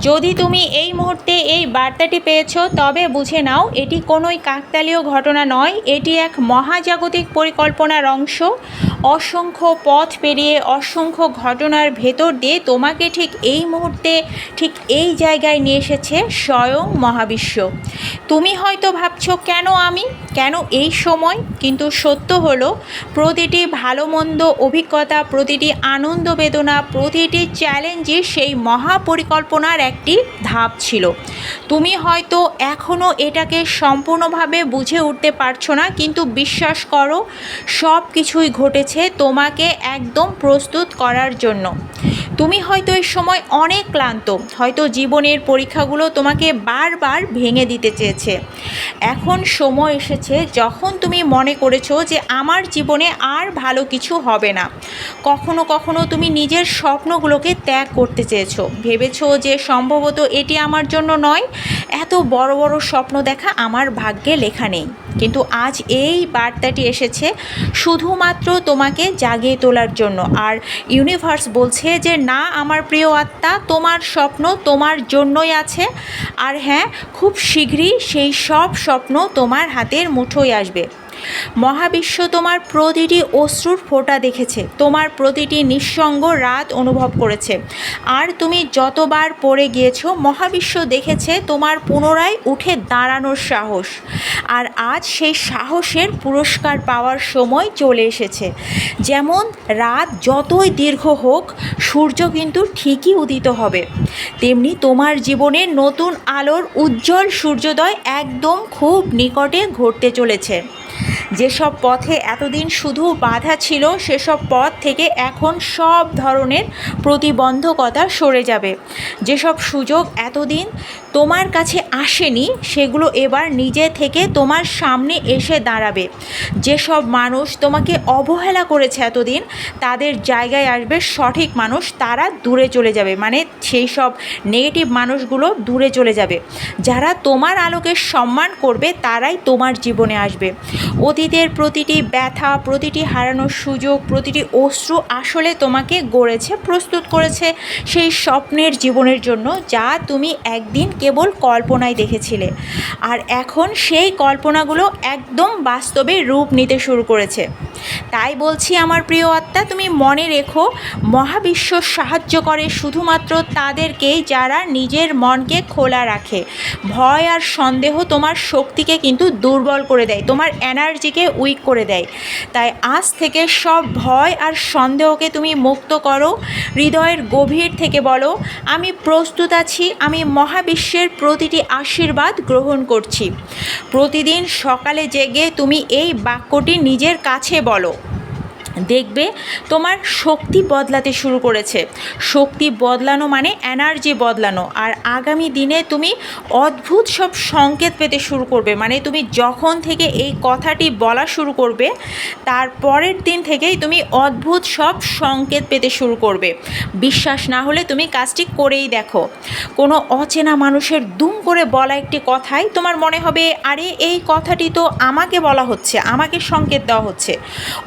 যদি তুমি এই মুহূর্তে এই বার্তাটি পেয়েছ, তবে বুঝে নাও, এটি কোনোই কাকতালীয় ঘটনা নয়। এটি এক মহাজাগতিক পরিকল্পনার অংশ। অসংখ্য পথ পেরিয়ে অসংখ্য ঘটনার ভেতর দিয়ে তোমাকে ঠিক এই মুহূর্তে ঠিক এই জায়গায় নিয়ে এসেছে স্বয়ং মহাবিশ্ব। তুমি হয়তো ভাবছ, কেন আমি? কেন এই সময়? কিন্তু সত্য হলো, প্রতিটি ভালো মন্দ অভিজ্ঞতা, প্রতিটি আনন্দ বেদনা, প্রতিটি চ্যালেঞ্জে সেই মহাপরিকল্পনার একটি ধাপ ছিল। তুমি হয়তো এখনও এটাকে সম্পূর্ণভাবে বুঝে উঠতে পারছ না, কিন্তু বিশ্বাস করো সব কিছুই ঘটেছে তোমাকে একদম প্রস্তুত করার জন্য। তুমি হয়তো এই সময় অনেক ক্লান্ত, হয়তো জীবনের পরীক্ষাগুলো তোমাকে বারবার ভেঙে দিতে চেয়েছে। এখন সময় এসেছে, যখন তুমি মনে করেছ যে আমার জীবনে আর ভালো কিছু হবে না। কখনো কখনো তুমি নিজের স্বপ্নগুলোকে ত্যাগ করতে চেয়েছো। ভেবেছো যে সম্ভবত এটি আমার জন্য নয়, এত বড় বড় স্বপ্ন দেখা আমার ভাগ্যে লেখা নেই। কিন্তু আজ এই বার্তাটি এসেছে, শুধুমাত্র তোমাকে জাগিয়ে তোলার জন্য। আর ইউনিভার্স বলছে যে, না, আমার প্রিয় আত্মা, তোমার স্বপ্ন তোমার জন্যই আছে। আর হ্যাঁ খুব শীঘ্রই সেই সব স্বপ্ন তোমার হাতের মুঠোয় আসবে। মহাবিশ্ব তোমার প্রতিটি অশ্রুর ফোঁটা দেখেছে। তোমার প্রতিটি নিঃসঙ্গ রাত অনুভব করেছে। আর তুমি যতবার পড়ে গিয়েছো, মহাবিশ্ব দেখেছে তোমার পুনরায় উঠে দাঁড়ানোর সাহস। আর আজ সেই সাহসের পুরস্কার পাওয়ার সময় চলে এসেছে। যেমন রাত যতই দীর্ঘ হোক, সূর্য কিন্তু ঠিকই উদিত হবে। তেমনি তোমার জীবনে নতুন আলোর উজ্জ্বল সূর্যোদয় একদম খুব নিকটে ঘটতে চলেছে। যেসব পথে এতদিন শুধু বাধা ছিল, সেসব পথ থেকে এখন সব ধরনের প্রতিবন্ধকতা সরে যাবে। যেসব সুযোগ এতদিন তোমার কাছে আসেনি, সেগুলো এবার নিজে থেকে তোমার সামনে এসে দাঁড়াবে। যেসব মানুষ তোমাকে অবহেলা করেছে এতদিন, তাদের জায়গায় আসবে সঠিক মানুষ, তারা দূরে চলে যাবে। মানে সেই সব নেগেটিভ মানুষগুলো দূরে চলে যাবে। যারা তোমার আলোকে সম্মান করবে, তারাই তোমার জীবনে আসবে। অতীতের প্রতিটি ব্যথা, প্রতিটি হারানোর সুযোগ, প্রতিটি অশ্রু আসলে তোমাকে গড়েছে, প্রস্তুত করেছে সেই স্বপ্নের জীবনের জন্য যা তুমি একদিন কেবল কল্পনায় দেখেছিলে। আর এখন সেই কল্পনাগুলো একদম বাস্তবে রূপ নিতে শুরু করেছে। তাই বলছি আমার প্রিয় আত্মা, তুমি মনে রেখো, মহাবিশ্ব সাহায্য করে শুধুমাত্র তাদেরকেই যারা নিজের মনকে খোলা রাখে। ভয় আর সন্দেহ তোমার শক্তিকে কিন্তু দুর্বল করে দেয়, তোমার এনার্জিকে উইক করে দেয়। তাই আজ থেকে সব ভয় আর সন্দেহকে তুমি মুক্ত করো, হৃদয়ের গভীর থেকে বলো, আমি প্রস্তুত আছি, আমি মহাবিশ্বের প্রতিটি আশীর্বাদ গ্রহণ করছি। প্রতিদিন সকালে জেগে তুমি এই বাক্যটি নিজের কাছে বলো। দেখবে তোমার শক্তি বদলাতে শুরু করেছে। শক্তি বদলানো মানে এনার্জি বদলানো। আর আগামী দিনে তুমি অদ্ভুত সব সংকেত পেতে শুরু করবে। মানে তুমি যখন থেকে এই কথাটি বলা শুরু করবে, তার পরের দিন থেকেই তুমি অদ্ভুত সব সংকেত পেতে শুরু করবে। বিশ্বাস না হলে তুমি কাজটি করেই দেখো। কোনো অচেনা মানুষের দুম করে বলা একটি কথাই তোমার মনে হবে, আরে, এই কথাটি তো আমাকে বলা হচ্ছে, আমাকে সংকেত দেওয়া হচ্ছে।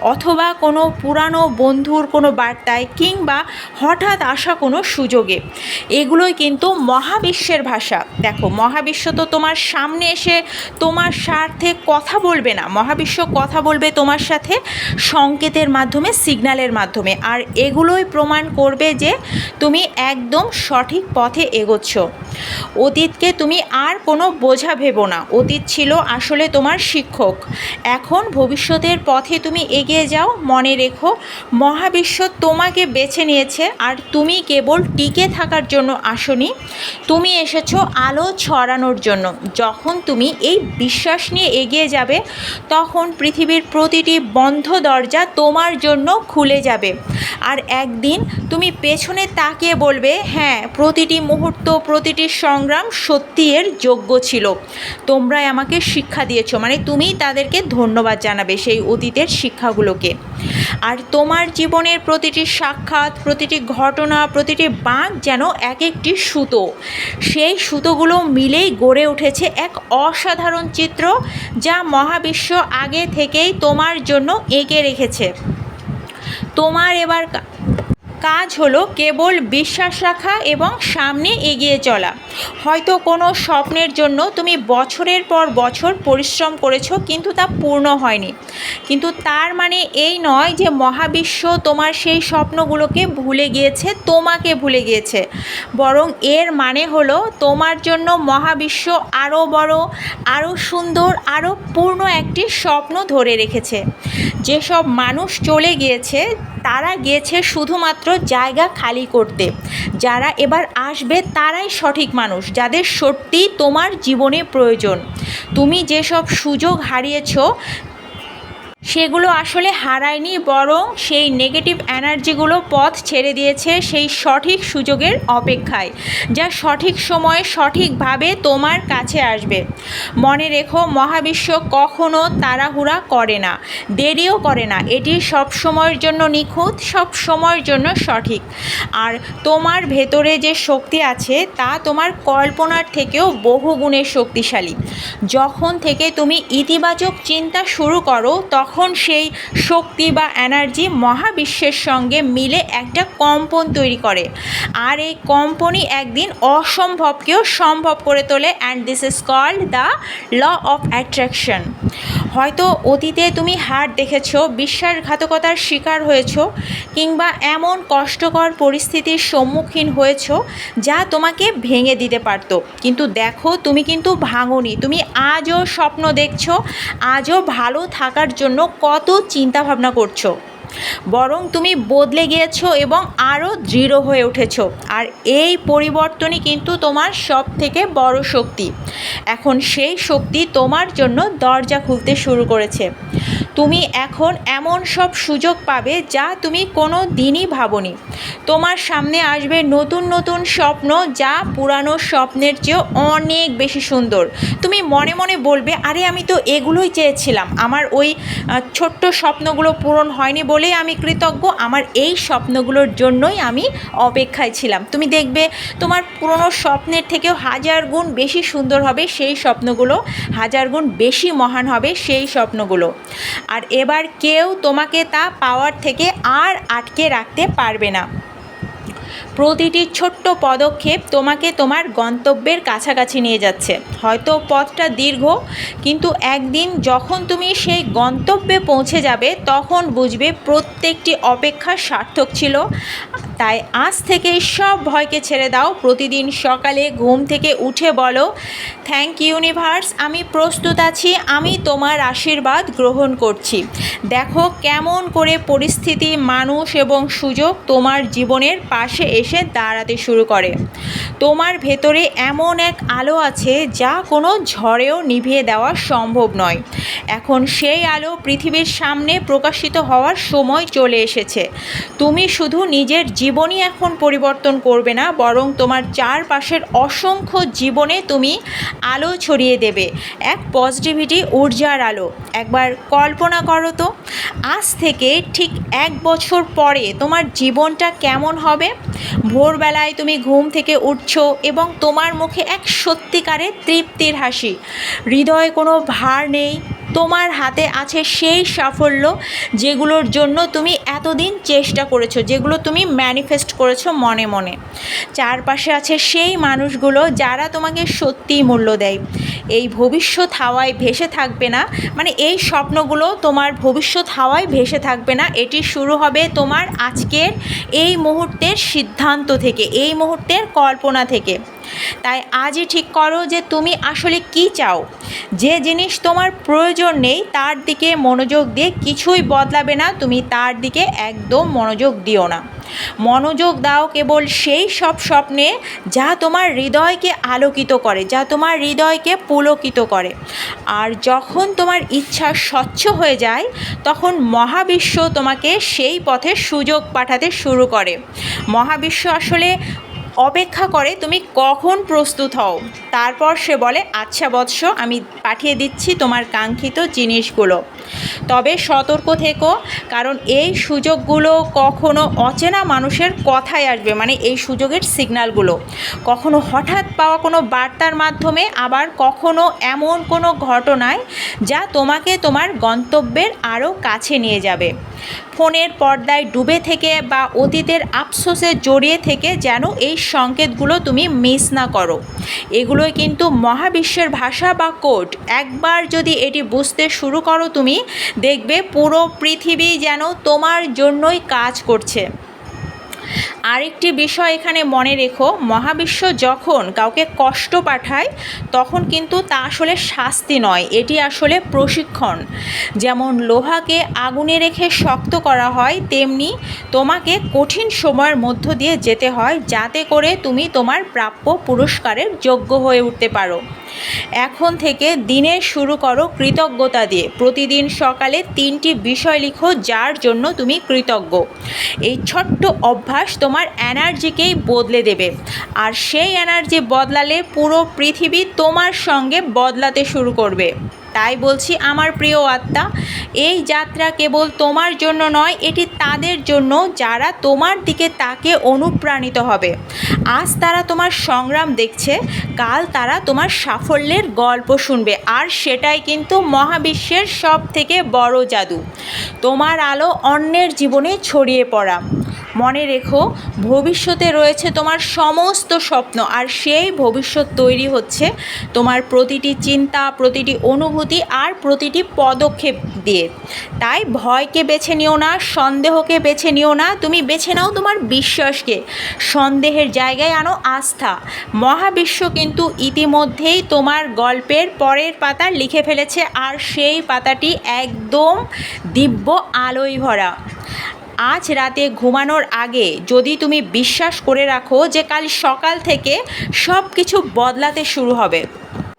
অথবা কোনো পুরানো বন্ধুর কোনো বার্তায় কিংবা হঠাৎ আসা কোনো সুযোগে। এগুলোই কিন্তু মহাবিশ্বের ভাষা। দেখো, মহাবিশ্ব তো তোমার সামনে এসে তোমার স্বার্থে কথা বলবে না। মহাবিশ্ব কথা বলবে তোমার সাথে সংকেতের মাধ্যমে, সিগন্যালের মাধ্যমে। আর এগুলোই প্রমাণ করবে যে তুমি একদম সঠিক পথে এগোচ্ছ। অতীতকে তুমি আর কোনো বোঝা ভেবো না। অতীত ছিল আসলে তোমার শিক্ষক। এখন ভবিষ্যতের পথে তুমি এগিয়ে যাও, মনে রেখো, মহাবিশ্ব তোমাকে বেছে নিয়েছে আর তুমি কেবল টিকে থাকার জন্য আসনি। তুমি এসেছ আলো ছড়ানোর জন্য। যখন তুমি এই বিশ্বাস নিয়ে এগিয়ে যাবে, তখন পৃথিবীর প্রতিটি বন্ধ দরজা তোমার জন্য খুলে যাবে। আর একদিন তুমি পেছনে তাকিয়ে বলবে হ্যাঁ প্রতিটি মুহূর্ত, প্রতিটি সংগ্রাম সত্যি এর যোগ্য ছিল। তোমরাই আমাকে শিক্ষা দিয়েছ। মানে তুমি তাদেরকে ধন্যবাদ জানাবে সেই অতীতের শিক্ষাগুলোকে। আর তোমার জীবনের প্রতিটি সাক্ষাৎ, প্রতিটি ঘটনা, প্রতিটি বাঁক যেন এক একটি সুতো। সেই সুতোগুলো মিলেই গড়ে উঠেছে এক অসাধারণ চিত্র যা মহাবিশ্ব আগে থেকেই তোমার জন্য এঁকে রেখেছে। তোমার এবার কাজ হলো কেবল বিশ্বাস রাখা এবং সামনে এগিয়ে চলা। হয়তো কোনো স্বপ্নের জন্য তুমি বছরের পর বছর পরিশ্রম করেছ, কিন্তু তা পূর্ণ হয়নি। কিন্তু তার মানে এই নয় যে মহাবিশ্ব তোমার সেই স্বপ্নগুলোকে ভুলে গিয়েছে, তোমাকে ভুলে গিয়েছে। বরং এর মানে হলো তোমার জন্য মহাবিশ্ব আরও বড় আরও সুন্দর আরও পূর্ণ একটি স্বপ্ন ধরে রেখেছে। যেসব মানুষ চলে গিয়েছে তারা গিয়েছে শুধুমাত্র জায়গা খালি করতে। যারা এবার আসবে তারাই সঠিক মানুষ, যাদের সত্যি তোমার জীবনে প্রয়োজন। তুমি যেসব সুযোগ হারিয়েছো সেগুলো আসলে হারায়নি, বরং সেই নেগেটিভ এনার্জিগুলো পথ ছেড়ে দিয়েছে সেই সঠিক সুযোগের অপেক্ষায়, যা সঠিক সময়ে সঠিকভাবে তোমার কাছে আসবে। মনে রেখো, মহাবিশ্ব কখনো তাড়াহুড়া করে না, দেরিও করে না, এটি সব সময়ের জন্য নিখুঁত সব সময়ের জন্য সঠিক। আর তোমার ভেতরে যে শক্তি আছে, তা তোমার কল্পনার থেকেও বহু গুণে শক্তিশালী। যখন থেকে তুমি ইতিবাচক চিন্তা শুরু করো, তখন তখন সেই শক্তি বা এনার্জি মহাবিশ্বের সঙ্গে মিলে একটা কম্পন তৈরি করে। আর এই কম্পনই একদিন অসম্ভবকেও সম্ভব করে তোলে and this is called the law of attraction হয়তো অতীতে তুমি হার দেখেছ, বিশ্বাসঘাতকতার শিকার হয়েছো, কিংবা এমন কষ্টকর পরিস্থিতির সম্মুখীন হয়েছো যা তোমাকে ভেঙে দিতে পারত। কিন্তু দেখো, তুমি কিন্তু ভাঙনি। তুমি আজও স্বপ্ন দেখছ, আজও ভালো থাকার জন্য কত চিন্তাভাবনা করছ। বরং তুমি বদলে গিয়েছো এবং আরও দৃঢ় হয়ে উঠেছো। আর এই পরিবর্তনই কিন্তু তোমার সব থেকে বড় শক্তি। এখন সেই শক্তি তোমার জন্য দরজা খুলতে শুরু করেছে। তুমি এখন এমন সব সুযোগ পাবে যা তুমি কোনো দিনই ভাবনি। তোমার সামনে আসবে নতুন নতুন স্বপ্ন যা পুরানো স্বপ্নের চেয়েও অনেক বেশি সুন্দর। তুমি মনে মনে বলবে, আরে, আমি তো এগুলোই চেয়েছিলাম। আমার ওই ছোট্ট স্বপ্নগুলো পূরণ হয়নি বলেই আমি কৃতজ্ঞ। আমার এই স্বপ্নগুলোর জন্যই আমি অপেক্ষায় ছিলাম। তুমি দেখবে তোমার পুরনো স্বপ্নের থেকেও হাজার গুণ বেশি সুন্দর হবে, সেই স্বপ্নগুলো, হাজার গুণ বেশি মহান হবে, সেই স্বপ্নগুলো। আর এবার কেউ তোমাকে তা পাওয়ার থেকে আর আটকে রাখতে পারবে না। প্রতিটি ছোট্ট পদক্ষেপ তোমাকে তোমার গন্তব্যের কাছাকাছি নিয়ে যাচ্ছে। হয়তো পথটা দীর্ঘ, কিন্তু একদিন যখন তুমি সেই গন্তব্যে পৌঁছে যাবে, তখন বুঝবে প্রত্যেকটি অপেক্ষা সার্থক ছিল। তাই আজ থেকে সব ভয়কে ছেড়ে দাও। প্রতিদিন সকালে ঘুম থেকে উঠে বলো থ্যাংক ইউনিভার্স আমি প্রস্তুত আছি, আমি তোমার আশীর্বাদ গ্রহণ করছি। দেখো কেমন করে পরিস্থিতি, মানুষ এবং সুযোগ তোমার জীবনের পাশে এসে দাঁড়াতে শুরু করে। তোমার ভেতরে এমন এক আলো আছে যা কোনো ঝড়েও নিভিয়ে দেওয়া সম্ভব নয়। এখন সেই আলো পৃথিবীর সামনে প্রকাশিত হওয়ার সময় চলে এসেছে। তুমি শুধু নিজের জীবনই এখন পরিবর্তন করবে না, বরং তোমার চারপাশের অসংখ্য জীবনে তুমি আলো ছড়িয়ে দেবে। এক পজিটিভিটি ঊর্জার আলো। একবার কল্পনা করো তো, আজ থেকে ঠিক এক বছর পরে তোমার জীবনটা কেমন হবে? ভোরবেলায় তুমি ঘুম থেকে উঠছো এবং তোমার মুখে এক সত্যিকারের তৃপ্তির হাসি। হৃদয়ে কোনো ভার নেই। তোমার হাতে আছে সেই সাফল্য যেগুলোর জন্য তুমি এতদিন চেষ্টা করেছ, যেগুলো তুমি ম্যানিফেস্ট করেছ মনে মনে। চারপাশে আছে সেই মানুষগুলো যারা তোমাকে সত্যিই মূল্য দেয়। এই ভবিষ্যৎ হাওয়ায় ভেসে থাকবে না মানে এই স্বপ্নগুলো তোমার ভবিষ্যৎ হাওয়ায় ভেসে থাকবে না, এটি শুরু হবে তোমার আজকের এই মুহূর্তের সিদ্ধান্ত থেকে, এই মুহূর্তের কল্পনা থেকে। তাই আজই ঠিক করো যে তুমি আসলে কি চাও। যে জিনিস তোমার প্রয়োজন নেই, তার দিকে মনোযোগ দিয়ে কিছুই বদলাবে না, তুমি তার দিকে একদম মনোযোগ দিও না। মনোযোগ দাও কেবল সেই সব স্বপ্নে যা তোমার হৃদয়কে আলোকিত করে, যা তোমার হৃদয়কে পুলকিত করে। আর যখন তোমার ইচ্ছা স্বচ্ছ হয়ে যায়, তখন মহাবিশ্ব তোমাকে সেই পথে সুযোগ পাঠাতে শুরু করে। মহাবিশ্ব আসলে অপেক্ষা করে তুমি কখন প্রস্তুত হও? তারপর সে বলে আচ্ছা বৎস, আমি পাঠিয়ে দিচ্ছি তোমার কাঙ্ক্ষিত জিনিসগুলো। তবে সতর্ক থেকো, কারণ এই সুযোগগুলো কখনো অচেনা মানুষের কথায় আসবে মানে এই সুযোগের সিগন্যালগুলো কখনো হঠাৎ পাওয়া কোনো বার্তার মাধ্যমে, আবার কখনো এমন কোনো ঘটনায় যা তোমাকে তোমার গন্তব্যের আরও কাছে নিয়ে যাবে। ফোনের পর্দায় ডুবে থেকে বা অতীতের আফসোসে জড়িয়ে থেকে যেন এই সংকেতগুলো তুমি মিস না করো। এগুলোই কিন্তু মহাবিশ্বের ভাষা বা কোড একবার যদি এটি বুঝতে শুরু করো তুমি, দেখবে পুরো পৃথিবী যেন তোমার জন্যই কাজ করছে। আরেকটি বিষয় এখানে মনে রেখো, মহাবিশ্ব যখন কাউকে কষ্ট পাঠায়, তখন কিন্তু তা আসলে শাস্তি নয়, এটি আসলে প্রশিক্ষণ। যেমন লোহাকে আগুনে রেখে শক্ত করা হয়, তেমনি তোমাকে কঠিন সময়ের মধ্য দিয়ে যেতে হয়, যাতে করে তুমি তোমার প্রাপ্য পুরস্কারের যোগ্য হয়ে উঠতে পারো। এখন থেকে দিনে শুরু করো কৃতজ্ঞতা দিয়ে। প্রতিদিন সকালে তিনটি বিষয় লিখো, যার জন্য তুমি কৃতজ্ঞ। এই ছোট্ট অভ্যাস তোমার এনার্জিকেই বদলে দেবে। আর সেই এনার্জি বদলালে পুরো পৃথিবী তোমার সঙ্গে বদলাতে শুরু করবে। তাই বলছি আমার প্রিয় আত্মা, এই যাত্রা কেবল তোমার জন্য নয়, এটি তাদের জন্য যারা তোমার দিকে তাকে অনুপ্রাণিত হবে। আজ তারা তোমার সংগ্রাম দেখছে, কাল তারা তোমার সাফল্যের গল্প শুনবে, আর সেটাই কিন্তু মহাবিশ্বের সব থেকে বড় জাদু। তোমার আলো অন্যের জীবনে ছড়িয়ে পড়া। মনে রেখো, ভবিষ্যতে রয়েছে তোমার সমস্ত স্বপ্ন, আর সেই ভবিষ্যৎ তৈরি হচ্ছে তোমার প্রতিটি চিন্তা, প্রতিটি অনুভূতি আর প্রতিটি পদক্ষেপ দিয়ে। তাই ভয়কে বেছে নিও না, সন্দেহকে বেছে নিও না, তুমি বেছে নাও তোমার বিশ্বাসকে। সন্দেহের জায়গায় আনো আস্থা। মহাবিশ্ব কিন্তু ইতিমধ্যেই তোমার গল্পের পরের পাতা লিখে ফেলেছে আর সেই পাতাটি একদম দিব্য আলোয় ভরা। আজ রাতে ঘুমানোর আগে যদি তুমি বিশ্বাস করে রাখো যে কাল সকাল থেকে সব কিছু বদলাতে শুরু হবে।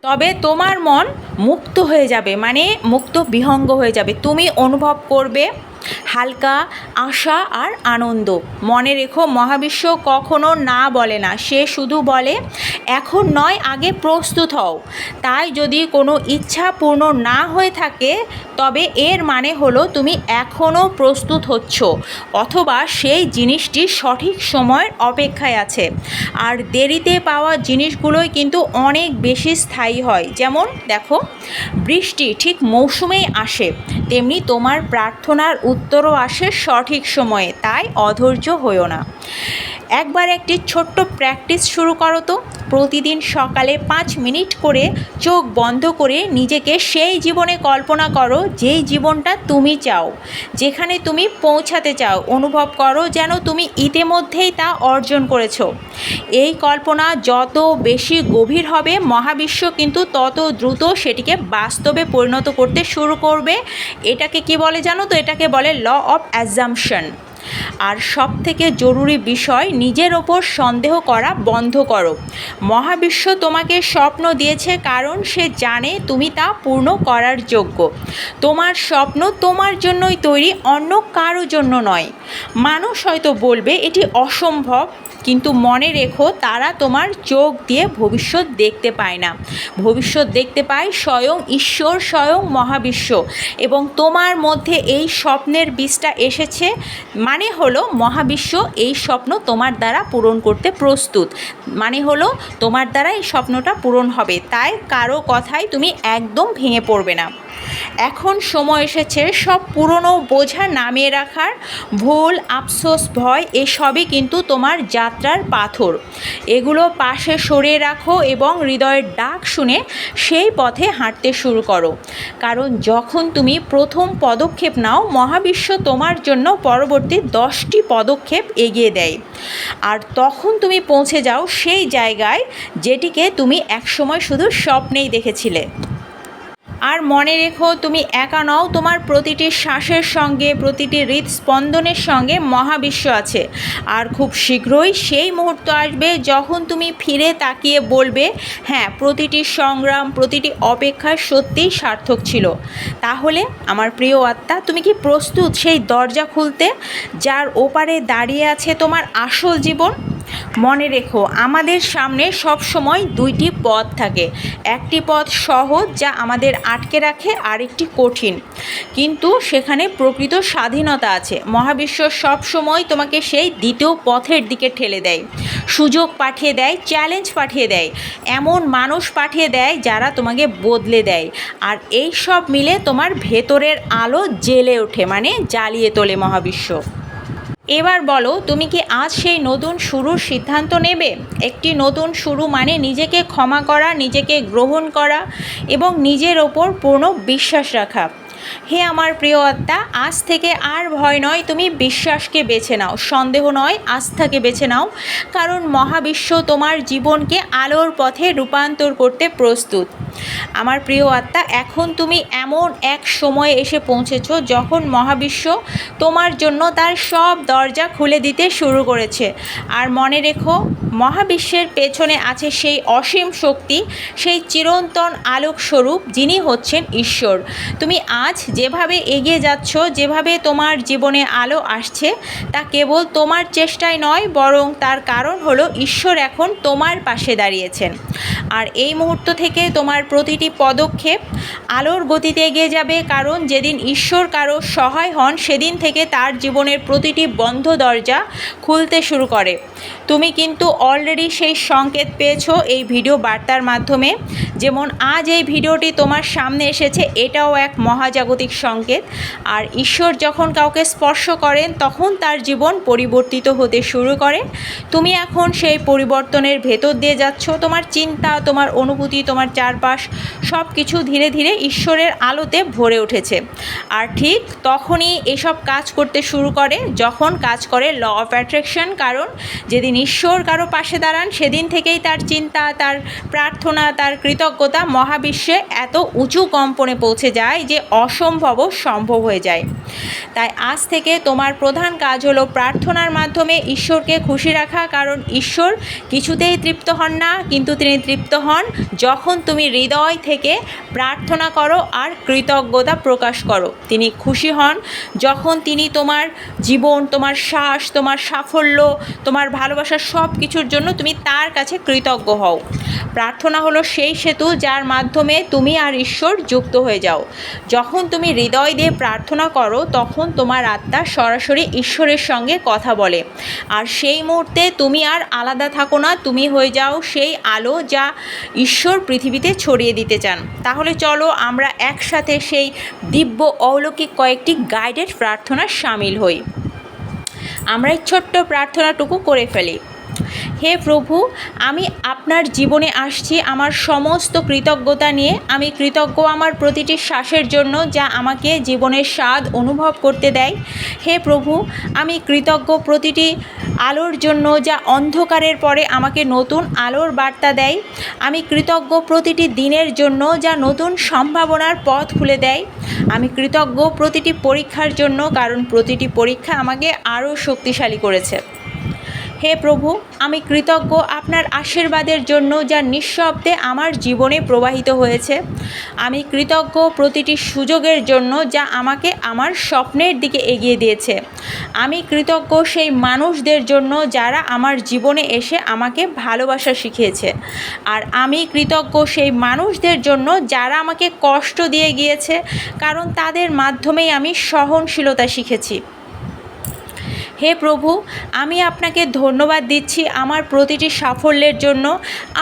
তবে তোমার মন মুক্ত হয়ে যাবে মানে মুক্ত বিহঙ্গ হয়ে যাবে। তুমি অনুভব করবে হালকা আশা আর আনন্দ। মনে রেখো, মহাবিশ্ব কখনো না বলে না, সে শুধু বলে, এখন নয়, আগে প্রস্তুত হও। তাই যদি কোনো ইচ্ছা পূর্ণ না হয়ে থাকে, তবে এর মানে হলো তুমি এখনও প্রস্তুত হচ্ছ, অথবা সেই জিনিসটি সঠিক সময়ের অপেক্ষায় আছে। আর দেরিতে পাওয়া জিনিসগুলোই কিন্তু অনেক বেশি স্থায়ী হয়। যেমন, দেখো, বৃষ্টি ঠিক মৌসুমেই আসে তেমনি তোমার প্রার্থনার উত্তরও আসে সঠিক সময়ে, তাই অধৈর্য হইও না। একবার একটি ছোট্ট প্র্যাকটিস শুরু করো তো। প্রতিদিন সকালে পাঁচ মিনিট করে চোখ বন্ধ করে নিজেকে সেই জীবনে কল্পনা করো যেই জীবনটা তুমি চাও। যেখানে তুমি পৌঁছাতে চাও। অনুভব করো যেন তুমি ইতিমধ্যেই তা অর্জন করেছ। এই কল্পনা যত বেশি গভীর হবে, মহাবিশ্ব কিন্তু তত দ্রুত সেটিকে বাস্তবে পরিণত করতে শুরু করবে। এটাকে কি বলে জানো তো? এটাকে বলে ল অফ অ্যাজামশন আর সব থেকে জরুরি বিষয়, নিজের ওপর সন্দেহ করা বন্ধ করো। মহাবিশ্ব তোমাকে স্বপ্ন দিয়েছে, কারণ সে জানে তুমি তা পূর্ণ করার যোগ্য। তোমার স্বপ্ন তোমার জন্যই তৈরি, অন্য কারও জন্য নয়। মানুষ হয়তো বলবে, এটি অসম্ভব। কিন্তু মনে রেখো, তারা তোমার চোখ দিয়ে ভবিষ্যৎ দেখতে পায় না। ভবিষ্যৎ দেখতে পায় স্বয়ং ঈশ্বর, স্বয়ং মহাবিশ্ব। এবং তোমার মধ্যে এই স্বপ্নের বীজটা এসেছে মানে হলো মহাবিশ্ব এই স্বপ্ন তোমার দ্বারা পূরণ করতে প্রস্তুত। মানে হলো তোমার দ্বারা এই স্বপ্নটা পূরণ হবে। তাই কারও কথাই তুমি একদম ভেঙে পড়বে না। এখন সময় এসেছে সব পুরনো বোঝা নামিয়ে রাখার। ভুল, আফসোস, ভয়, এসবই কিন্তু তোমার যাত্রার পাথর। এগুলো পাশে সরিয়ে রাখো এবং হৃদয়ের ডাক শুনে সেই পথে হাঁটতে শুরু করো। কারণ যখন তুমি প্রথম পদক্ষেপ নাও, মহাবিশ্ব তোমার জন্য পরবর্তী দশটি পদক্ষেপ এগিয়ে দেয়। আর তখন তুমি পৌঁছে যাও সেই জায়গায় যেটিকে তুমি একসময় শুধু স্বপ্নেই দেখেছিলে। আর মনে রেখো, তুমি একা নও, তোমার প্রতিটি শ্বাসের সঙ্গে, প্রতিটি হৃদস্পন্দনের সঙ্গে মহাবিশ্ব আছে। আর খুব শীঘ্রই সেই মুহূর্ত আসবে যখন তুমি ফিরে তাকিয়ে বলবে হ্যাঁ প্রতিটি সংগ্রাম, প্রতিটি অপেক্ষা সত্যিই সার্থক ছিল। তাহলে, আমার প্রিয় আত্মা, তুমি কি প্রস্তুত সেই দরজা খুলতে, যার ওপারে দাঁড়িয়ে আছে তোমার আসল জীবন? মনে রেখো, আমাদের সামনে সব সময় দুইটি পথ থাকে। একটি পথ সহজ, যা আমাদের আটকে রাখে আরেকটি কঠিন। কিন্তু সেখানে প্রকৃত স্বাধীনতা আছে। মহাবিশ্ব সব সময় তোমাকে সেই দ্বিতীয় পথের দিকে ঠেলে দেয়। সুযোগ পাঠিয়ে দেয় চ্যালেঞ্জ পাঠিয়ে দেয়। এমন মানুষ পাঠিয়ে দেয় যারা তোমাকে বদলে দেয়। আর এই সব মিলে তোমার ভেতরের আলো জেলে ওঠে মানে জ্বালিয়ে তোলে মহাবিশ্ব। এবার বলো, তুমি কি আজ সেই নতুন শুরুর সিদ্ধান্ত নেবে? একটি নতুন শুরু মানে নিজেকে ক্ষমা করা, নিজেকে গ্রহণ করা এবং নিজের ওপর পূর্ণ বিশ্বাস রাখা। হে আমার প্রিয় আত্মা, আজ থেকে আর ভয় নয়, তুমি বিশ্বাসকে বেছে নাও। সন্দেহ নয়, আস্থাকে বেছে নাও। কারণ মহাবিশ্ব তোমার জীবনকে আলোর পথে রূপান্তর করতে প্রস্তুত। আমার প্রিয় আত্মা, এখন তুমি এমন এক সময়ে এসে পৌঁছেছ যখন মহাবিশ্ব তোমার জন্য তার সব দরজা খুলে দিতে শুরু করেছে। আর মনে রেখো, মহাবিশ্বের পেছনে আছে সেই অসীম শক্তি, সেই চিরন্তন আলোক স্বরূপ যিনি হচ্ছেন ঈশ্বর। তুমি আজ যেভাবে এগিয়ে যাচ্ছ, যেভাবে তোমার জীবনে আলো আসছে, তা কেবল তোমার চেষ্টায় নয়, বরং তার কারণ হলো ঈশ্বর এখন তোমার পাশে দাঁড়িয়েছেন। আর এই মুহূর্ত থেকে তোমার প্রতিটি পদক্ষেপ আলোর গতিতে এগিয়ে যাবে, কারণ যেদিন ঈশ্বর কারও সহায় হন, সেদিন থেকে তার জীবনের প্রতিটি বন্ধ দরজা খুলতে শুরু করে। তুমি কিন্তু অলরেডি সেই সংকেত পেয়েছ এই ভিডিও বার্তার মাধ্যমে। যেমন আজ এই ভিডিওটি তোমার সামনে এসেছে, এটাও এক মহাজাগতিক সংকেত। আর ঈশ্বর যখন কাউকে স্পর্শ করেন, তখন তার জীবন পরিবর্তিত হতে শুরু করে। তুমি এখন সেই পরিবর্তনের ভেতর দিয়ে যাচ্ছ। তোমার চিন্তা, তোমার অনুভূতি, তোমার চারপাশ সব কিছু ধীরে ধীরে ঈশ্বরের আলোতে ভরে উঠেছে। আর ঠিক তখনই এসব কাজ করতে শুরু করে, যখন কাজ করে ল অফ অ্যাট্রাকশন। কারণ যেদিন ঈশ্বর কারও পাশে দাঁড়ান, সেদিন থেকেই তার চিন্তা, তার প্রার্থনা, তার কৃতজ্ঞতা মহাবিশ্বে এত উঁচু কম্পনে পৌঁছে যায় যে অসম্ভবও সম্ভব হয়ে যায়। তাই আজ থেকে তোমার প্রধান কাজ হলো প্রার্থনার মাধ্যমে ঈশ্বরকে খুশি রাখা, কারণ ঈশ্বর কিছুতেই তৃপ্ত হন না, কিন্তু তিনি তৃপ্ত হন যখন তুমি হৃদয় থেকে প্রার্থনা করো আর কৃতজ্ঞতা প্রকাশ করো। তিনি খুশি হন যখন তিনি তোমার জীবন, তোমার শ্বাস, তোমার সাফল্য, তোমার ভালোবাসার সব কিছুর জন্য তুমি তার কাছে কৃতজ্ঞ হও। প্রার্থনা হলো সেই সেতু যার মাধ্যমে তুমি আর ঈশ্বর যুক্ত হয়ে যাও। যখন তুমি হৃদয় দিয়ে প্রার্থনা করো, তখন তোমার আত্মা সরাসরি ঈশ্বরের সঙ্গে কথা বলে। আর সেই মুহূর্তে তুমি আর আলাদা থাকো না, তুমি হয়ে যাও সেই আলো যা ঈশ্বর পৃথিবীতে ছড়িয়ে দিতে চান। তাহলে চলো আমরা একসাথে সেই দিব্য, অলৌকিক কয়েকটি গাইডেড প্রার্থনা সামিল হই। আমরা এই ছোট্ট প্রার্থনাটুকু করে ফেলি। হে প্রভু, আমি আপনার জীবনে আসছি আমার সমস্ত কৃতজ্ঞতা নিয়ে। আমি কৃতজ্ঞ আমার প্রতিটি শ্বাসের জন্য যা আমাকে জীবনের স্বাদ অনুভব করতে দেয়। হে প্রভু, আমি কৃতজ্ঞ প্রতিটি আলোর জন্য যা অন্ধকারের পরে আমাকে নতুন আলোর বার্তা দেয়। আমি কৃতজ্ঞ প্রতিটি দিনের জন্য যা নতুন সম্ভাবনার পথ খুলে দেয়। আমি কৃতজ্ঞ প্রতিটি পরীক্ষার জন্য, কারণ প্রতিটি পরীক্ষা আমাকে আরও শক্তিশালী করেছে। হে প্রভু, আমি কৃতজ্ঞ আপনার আশীর্বাদের জন্য যা নিঃশব্দে আমার জীবনে প্রবাহিত হয়েছে। আমি কৃতজ্ঞ প্রতিটি সুযোগের জন্য যা আমাকে আমার স্বপ্নের দিকে এগিয়ে দিয়েছে। আমি কৃতজ্ঞ সেই মানুষদের জন্য যারা আমার জীবনে এসে আমাকে ভালোবাসা শিখিয়েছে। আর আমি কৃতজ্ঞ সেই মানুষদের জন্য যারা আমাকে কষ্ট দিয়ে গিয়েছে, কারণ তাদের মাধ্যমেই আমি সহনশীলতা শিখেছি। হে প্রভু, আমি আপনাকে ধন্যবাদ দিচ্ছি আমার প্রতিটি সাফল্যের জন্য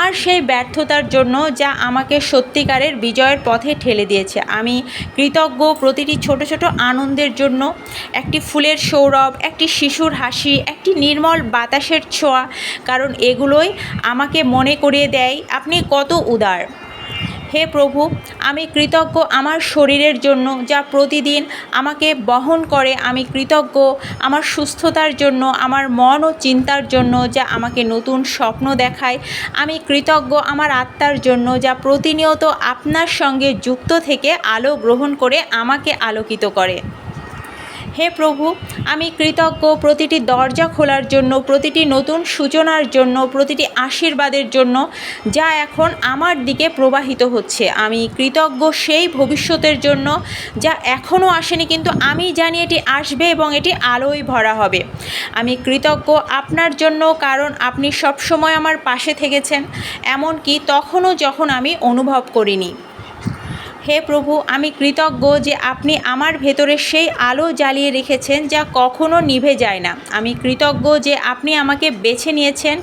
আর সেই ব্যর্থতার জন্য যা আমাকে সত্যিকারের বিজয়ের পথে ঠেলে দিয়েছে। আমি কৃতজ্ঞ প্রতিটি ছোট ছোট আনন্দের জন্য। একটি ফুলের সৌরভ, একটি শিশুর হাসি, একটি নির্মল বাতাসের ছোঁয়া, কারণ এগুলোই আমাকে মনে করিয়ে দেয়। আপনি কত উদার। হে প্রভু, আমি কৃতজ্ঞ আমার শরীরের জন্য যা প্রতিদিন আমাকে বহন করে। আমি কৃতজ্ঞ আমার সুস্থতার জন্য, আমার মন ও চিন্তার জন্য যা আমাকে নতুন স্বপ্ন দেখায়। আমি কৃতজ্ঞ আমার আত্মার জন্য যা প্রতিনিয়ত আপনার সঙ্গে যুক্ত থেকে আলো গ্রহণ করে আমাকে আলোকিত করে। হে প্রভু, আমি কৃতজ্ঞ প্রতিটি দরজা খোলার জন্য, প্রতিটি নতুন সূচনার জন্য, প্রতিটি আশীর্বাদের জন্য যা এখন আমার দিকে প্রবাহিত হচ্ছে। আমি কৃতজ্ঞ সেই ভবিষ্যতের জন্য যা এখনও আসেনি, কিন্তু আমি জানি এটি আসবে এবং এটি আলোয় ভরা হবে। আমি কৃতজ্ঞ আপনার জন্য, কারণ আপনি সবসময় আমার পাশে থেকেছেন, এমনকি তখনও যখন আমি অনুভব করিনি। হে প্রভু, আমি কৃতজ্ঞ যে আপনি আমার ভেতরে সেই আলো জ্বালিয়ে রেখেছেন যা কখনো নিভে যায় না। আমি কৃতজ্ঞ যে আপনি আমাকে বেছে নিয়েছেন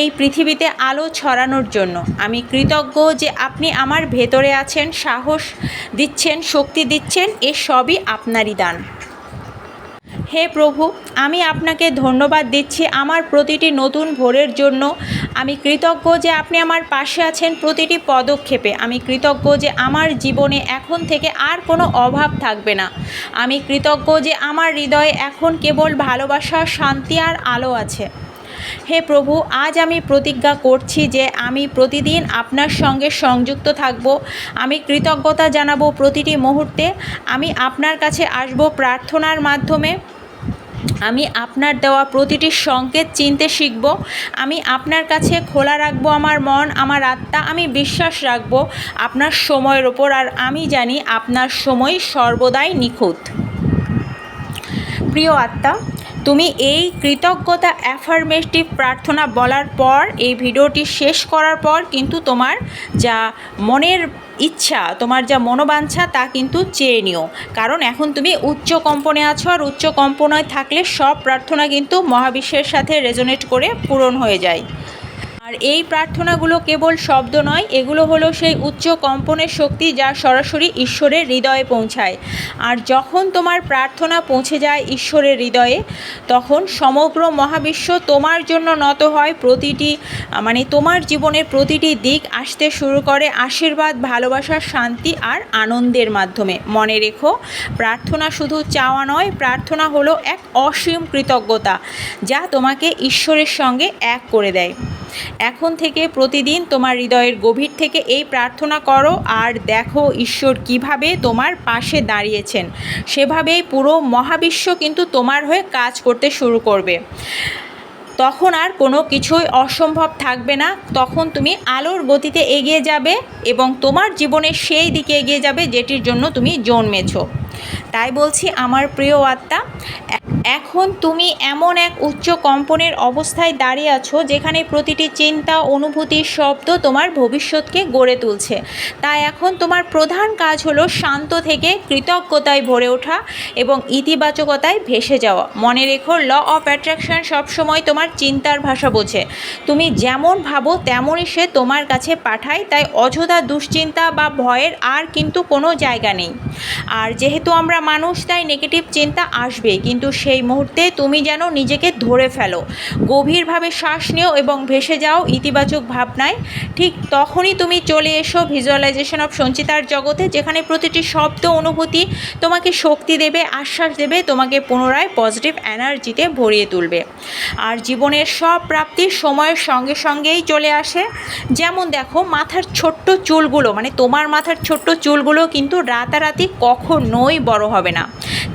এই পৃথিবীতে আলো ছড়ানোর জন্য। আমি কৃতজ্ঞ যে আপনি আমার ভেতরে আছেন, সাহস দিচ্ছেন, শক্তি দিচ্ছেন, এ সবই আপনারই দান। হে প্রভু, আমি আপনাকে ধন্যবাদ দিচ্ছি আমার প্রতিটি নতুন ভোরের জন্য। আমি কৃতজ্ঞ যে আপনি আমার পাশে আছেন প্রতিটি পদক্ষেপে। আমি কৃতজ্ঞ যে আমার জীবনে এখন থেকে আর কোনো অভাব থাকবে না। আমি কৃতজ্ঞ যে আমার হৃদয়ে এখন কেবল ভালোবাসা, শান্তি আর আলো আছে। হে প্রভু, আজ আমি প্রতিজ্ঞা করছি যে আমি প্রতিদিন আপনার সঙ্গে সংযুক্ত থাকব। আমি কৃতজ্ঞতা জানাব প্রতিটি মুহূর্তে। আমি আপনার কাছে আসব প্রার্থনার মাধ্যমে। আমি আপনার দেওয়া প্রতিটি সংকেত চিনতে শিখব। আমি আপনার কাছে খোলা রাখব আমার মন, আমার আত্মা, আমি বিশ্বাস রাখব আপনার সময়ের ওপর আর আমি জানি আপনার সময় সর্বদাই নিখুঁত। প্রিয় আত্মা তুমি এই কৃতজ্ঞতা অ্যাফার্মেটিভ প্রার্থনা বলার পর, এই ভিডিওটি শেষ করার পর কিন্তু তোমার যা মনের ইচ্ছা, তোমার যা মনোবাঞ্ছা তা কিন্তু চেয়ে নিও। কারণ এখন তুমি উচ্চ কম্পনে আছো আর উচ্চ কম্পনায় থাকলে সব প্রার্থনা কিন্তু মহাবিশ্বের সাথে রেজোনেট করে পূরণ হয়ে যায়। আর এই প্রার্থনাগুলো কেবল শব্দ নয়, এগুলো হলো সেই উচ্চ কম্পনের শক্তি যা সরাসরি ঈশ্বরের হৃদয়ে পৌঁছায়। আর যখন তোমার প্রার্থনা পৌঁছে যায় ঈশ্বরের হৃদয়ে, তখন সমগ্র মহাবিশ্ব তোমার জন্য নত হয়। প্রতিটি মানে তোমার জীবনের প্রতিটি দিক আসতে শুরু করে আশীর্বাদ, ভালোবাসা, শান্তি আর আনন্দের মাধ্যমে। মনে রেখো, প্রার্থনা শুধু চাওয়া নয়, প্রার্থনা হলো এক অসীম কৃতজ্ঞতা যা তোমাকে ঈশ্বরের সঙ্গে এক করে দেয়। এখন থেকে প্রতিদিন তোমার হৃদয়ের গভীর থেকে এই প্রার্থনা করো আর দেখো ঈশ্বর কীভাবে তোমার পাশে দাঁড়িয়েছেন। সেভাবেই পুরো মহাবিশ্ব কিন্তু তোমার হয়ে কাজ করতে শুরু করবে। তখন আর কোনো কিছুই অসম্ভব থাকবে না। তখন তুমি আলোর গতিতে এগিয়ে যাবে এবং তোমার জীবনের সেই দিকে এগিয়ে যাবে যেটির জন্য তুমি জন্মেছ। তাই বলছি আমার প্রিয় আত্মা এখন তুমি এমন এক উচ্চ কম্পনের অবস্থায় দাঁড়িয়ে আছো যেখানে প্রতিটি চিন্তা অনুভূতির শব্দ তোমার ভবিষ্যৎকে গড়ে তুলছে। তাই এখন তোমার প্রধান কাজ হলো শান্ত থেকে কৃতজ্ঞতায় ভরে ওঠা এবং ইতিবাচকতায় ভেসে যাওয়া। মনে রেখো ল অফ অ্যাট্রাকশন সবসময় তোমার চিন্তার ভাষা বোঝে। তুমি যেমন ভাবো, তেমনই সে তোমার কাছে পাঠায়, তাই অযথা দুশ্চিন্তা বা ভয়ের আর কিন্তু কোনো জায়গা নেই। আর যেহেতু আমরা মানুষ, তাই নেগেটিভ চিন্তা আসবে কিন্তু সেই মুহূর্তে তুমি যেন নিজেকে ধরে ফেলো। গভীরভাবে শ্বাস নিও এবং ভেসে যাও ইতিবাচক ভাবনায়। ঠিক তখনই তুমি চলে এসো ভিজুয়ালাইজেশন অফ সঞ্চিতার জগতে, যেখানে প্রতিটি শব্দ অনুভূতি তোমাকে শক্তি দেবে, আশ্বাস দেবে, তোমাকে পুনরায় পজিটিভ এনার্জিতে ভরিয়ে তুলবে। আর জীবনের সব প্রাপ্তির সময়ের সঙ্গে সঙ্গেই চলে আসে। যেমন দেখো, মাথার ছোট্ট চুলগুলো মানে তোমার মাথার ছোট্ট চুলগুলো কিন্তু রাতারাতি কখনোই বড় হবে না।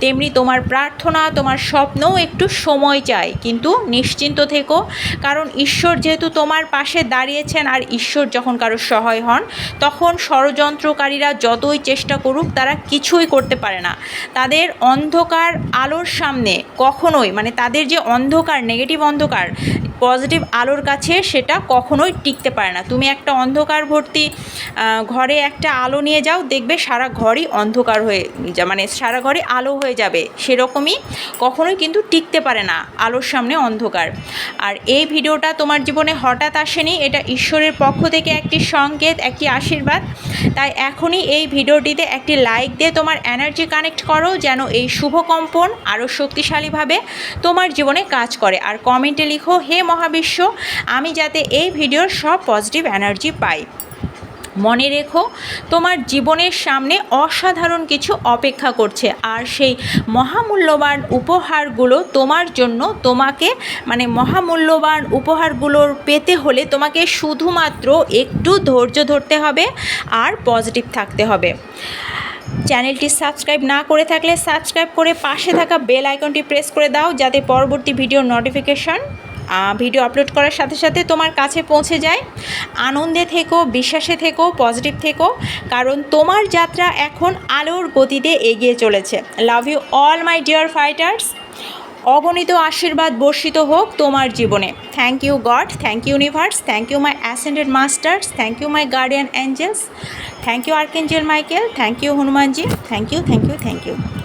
তেমনি তোমার প্রার্থনা, তোমার স্বপ্নও একটু সময় চাই কিন্তু নিশ্চিন্ত থেকো, কারণ ঈশ্বর যেহেতু তোমার পাশে দাঁড়িয়েছেন আর ঈশ্বর যখন কারও সহায় হন, তখন ষড়যন্ত্রকারীরা যতই চেষ্টা করুক তারা কিছুই করতে পারে না। তাদের অন্ধকার আলোর সামনে কখনোই মানে তাদের যে অন্ধকার নেগেটিভ অন্ধকার পজিটিভ আলোর কাছে সেটা কখনোই টিকতে পারে না। তুমি একটা অন্ধকার ভর্তি ঘরে একটা আলো নিয়ে যাও, দেখবে সারা ঘরই অন্ধকার হয়ে যা মানে সারা ঘরে আলো হয়ে যাবে। সেরকমই কখনোই কিন্তু টিকতে পারে না আলোর সামনে অন্ধকার। আর এই ভিডিওটা তোমার জীবনে হঠাৎ আসেনি, এটা ঈশ্বরের পক্ষ থেকে একটি সংকেত, একটি আশীর্বাদ। তাই এখনই এই ভিডিওটিতে একটি লাইক দিয়ে তোমার এনার্জি কানেক্ট করো, যেন এই শুভ কম্পন আরও শক্তিশালীভাবে তোমার জীবনে কাজ করে। আর কমেন্টে লিখো, হে মহাবিশ্ব, আমি যাতে এই ভিডিওর সব পজিটিভ এনার্জি পাই। মনে রেখো, তোমার জীবনের সামনে অসাধারণ কিছু অপেক্ষা করছে, আর সেই মহামূল্যবান উপহারগুলো তোমার জন্য, তোমাকে মানে মহামূল্যবান উপহারগুলোর পেতে হলে তোমাকে শুধুমাত্র একটু ধৈর্য ধরতে হবে আর পজিটিভ থাকতে হবে। চ্যানেলটি সাবস্ক্রাইব না করে থাকলে সাবস্ক্রাইব করে পাশে থাকা বেল আইকনটি প্রেস করে দাও, যাতে পরবর্তী ভিডিওর নোটিফিকেশন ভিডিও আপলোড করার সাথে সাথে তোমার কাছে পৌঁছে যায়। আনন্দে থেকো, বিশ্বাসে থেকো পজিটিভ থেকো, কারণ তোমার যাত্রা এখন আলোর গতিতে এগিয়ে চলেছে। Love you all my dear fighters অগণিত আশীর্বাদ বর্ষিত হোক তোমার জীবনে। Thank you God thank you universe thank you my ascended masters thank you my guardian angels thank you archangel Michael thank you Hanumanji thank you thank you thank you